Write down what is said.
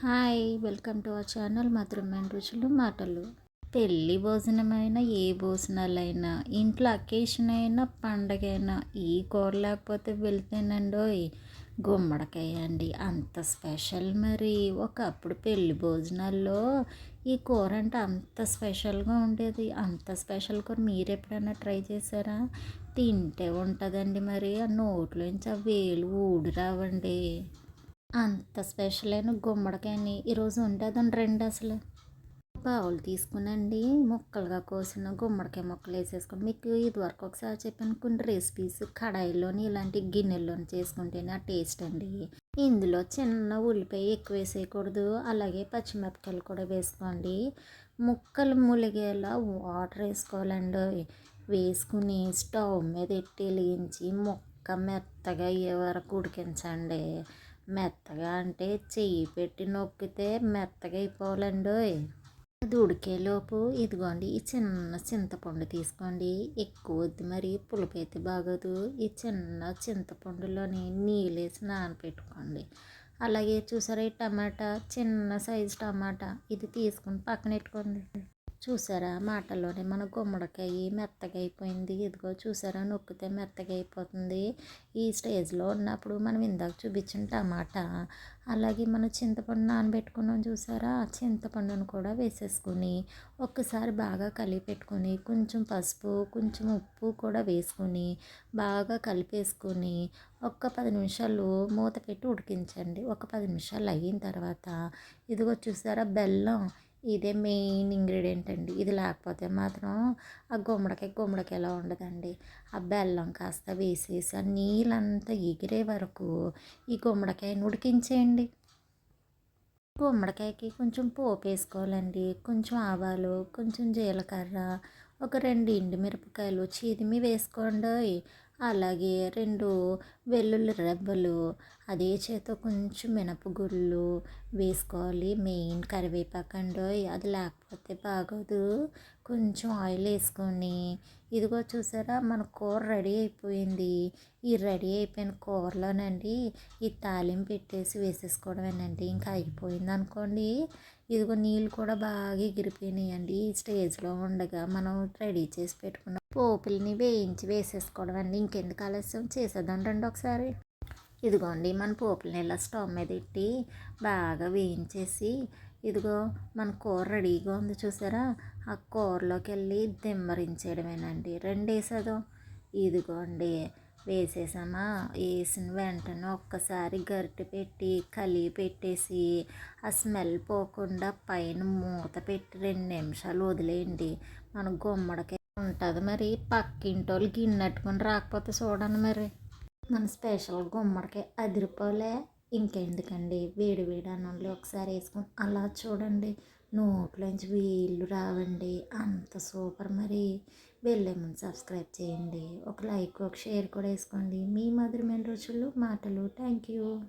Hi welcome to our channel మధురమైన రుచులు మాటలు. పెళ్ళి భోజనమైనా ఏ భోజనాలైనా ఇంట్లో అకేషన్ అయినా పండగ అయినా ఈ కూర లేకపోతే వెళ్తేనండోయ్ గుమ్మడికాయ అండి అంత స్పెషల్ మరి. ఒకప్పుడు పెళ్ళి భోజనాల్లో ఈ కూర అంటే అంత స్పెషల్గా ఉండేది. అంత స్పెషల్ కూర మీరు ఎప్పుడైనా ట్రై చేశారా? తింటే ఉంటుందండి మరి. ఆ నోట్లోంచి ఆ వేలు ఊడి రావండి. అంత స్పెషల్ అయిన గుమ్మడికాయని ఈరోజు ఉంటుందండి రెండు అసలు. బావులు తీసుకునండి ముక్కలుగా కోసిన గుమ్మడికాయ ముక్కలు వేసేసుకుని మీకు ఇదివరకు ఒకసారి చెప్పాను కొన్ని రెసిపీస్ కడాయిలోని ఇలాంటి గిన్నెల్లోని చేసుకుంటేనే ఆ టేస్ట్ అండి. ఇందులో చిన్న ఉల్లిపాయ ఎక్కువ వేసేయకూడదు అలాగే పచ్చిమిరపకాయలు కూడా వేసుకోండి. ముక్కలు ములిగేలా వాటర్ వేసుకోవాలండి. వేసుకుని స్టవ్ మీద ఎట్టి వెలిగించి ముక్క మెత్తగా అయ్యే వరకు ఉడికించండి. మెత్తగా అంటే చెయ్యి పెట్టి నొక్కితే మెత్తగా అయిపోవాలండి అది ఉడికేలోపు ఇదిగోండి ఈ చిన్న చింతపండు తీసుకోండి. ఎక్కువ వద్దు మరి పులుపు అయితే బాగోదు. ఈ చిన్న చింతపండులోని నీళ్ళేసి నానపెట్టుకోండి అలాగే చూసారా ఈ టమాటా? చిన్న సైజు టమాటా. ఇది తీసుకుని పక్కన పెట్టుకోండి. చూసారా మాటల్లోనే? మన గుమ్మడికాయ మెత్తగా అయిపోయింది. ఇదిగో చూసారా? నొక్కితే మెత్తగా అయిపోతుంది. ఈ స్టేజ్లో ఉన్నప్పుడు మనం ఇందాక చూపించిన టమాటా అలాగే మనం చింతపండు నానబెట్టుకున్నాం చూసారా? ఆ చింతపండును కూడా వేసేసుకుని ఒక్కసారి బాగా కలిపెట్టుకుని కొంచెం పసుపు కొంచెం ఉప్పు కూడా వేసుకొని బాగా కలిపేసుకొని ఒక్క పది నిమిషాలు మూత పెట్టి ఉడికించండి. ఒక పది నిమిషాలు అయిన తర్వాత ఇదిగో చూసారా? బెల్లం ఇదే మెయిన్ ఇంగ్రీడియంట్ అండి. ఇది లేకపోతే మాత్రం ఆ గుమ్మడికాయ గుమ్మడికాయలా ఉండదండి. ఆ బెల్లం కాస్త వేసేసి ఆ నీళ్ళంతా ఎగిరే వరకు ఈ గుమ్మడికాయని ఉడికించేయండి. గుమ్మడికాయకి కొంచెం పోపు వేసుకోవాలండి. కొంచెం ఆవాలు కొంచెం జీలకర్ర ఒక రెండు ఎండుమిరపకాయలు మిరపకాయలు వేసుకోండి. అలాగే రెండు వెల్లుల్లి రెబ్బలు అదే చేత కొంచెం మినపగుళ్ళు వేసుకోవాలి. మెయిన్ కరివేపాకు అండి అది లేకపోతే బాగోదు. కొంచెం ఆయిల్ వేసుకొని ఇదిగో చూసారా మన కూర రెడీ అయిపోయింది. ఈ రెడీ అయిపోయిన కూరలోనండి ఈ తాలింపు పెట్టేసి వేసేసుకోవడమేనండి. ఇంకా అయిపోయింది అనుకోండి ఇదిగో నీళ్ళు కూడా బాగా ఎగిరిపోయినాయండి. ఈ స్టేజ్లో ఉండగా మనం రెడీ చేసి పెట్టుకున్న పోపుల్ని వేయించి వేసేసుకోవడం అండి ఇంకెందుకు ఆలస్యం? చేసేద్దాం రండి ఒకసారి. ఇదిగోండి మన పోపుల్ని ఇలా స్టవ్ మీద పెట్టి బాగా వేయించేసి ఇదిగో మన కూర రెడీగా ఉంది చూసారా? ఆ కూరలోకి వెళ్ళి దిమ్మరించేయడమేనండి. రెండు ఇదిగోండి వేసేసామా? వేసిన వెంటనే ఒక్కసారి గరిటె పెట్టి కలిగి పెట్టేసి ఆ స్మెల్ పోకుండా పైన మూత పెట్టి రెండు నిమిషాలు వదిలేయండి. మన గుమ్మడికాయ ఉంటుంది మరి పక్కింటి వాళ్ళు గిన్నెట్టుకుని రాకపోతే చూడండి మరి. మన స్పెషల్ గుమ్మడికాయ అదిరిపోలే. ఇంకెందుకండి? వేడి వేడి అన్నంలో ఒకసారి వేసుకొని అలా చూడండి. నోట్లోంచి వీళ్ళు రావండి. అంత సూపర్ మరి. వెళ్ళే ముందు సబ్స్క్రైబ్ చేయండి. ఒక లైక్ ఒక షేర్ కూడా వేసుకోండి. మీ మధురమైన రుచులు మాటలు. Thank you.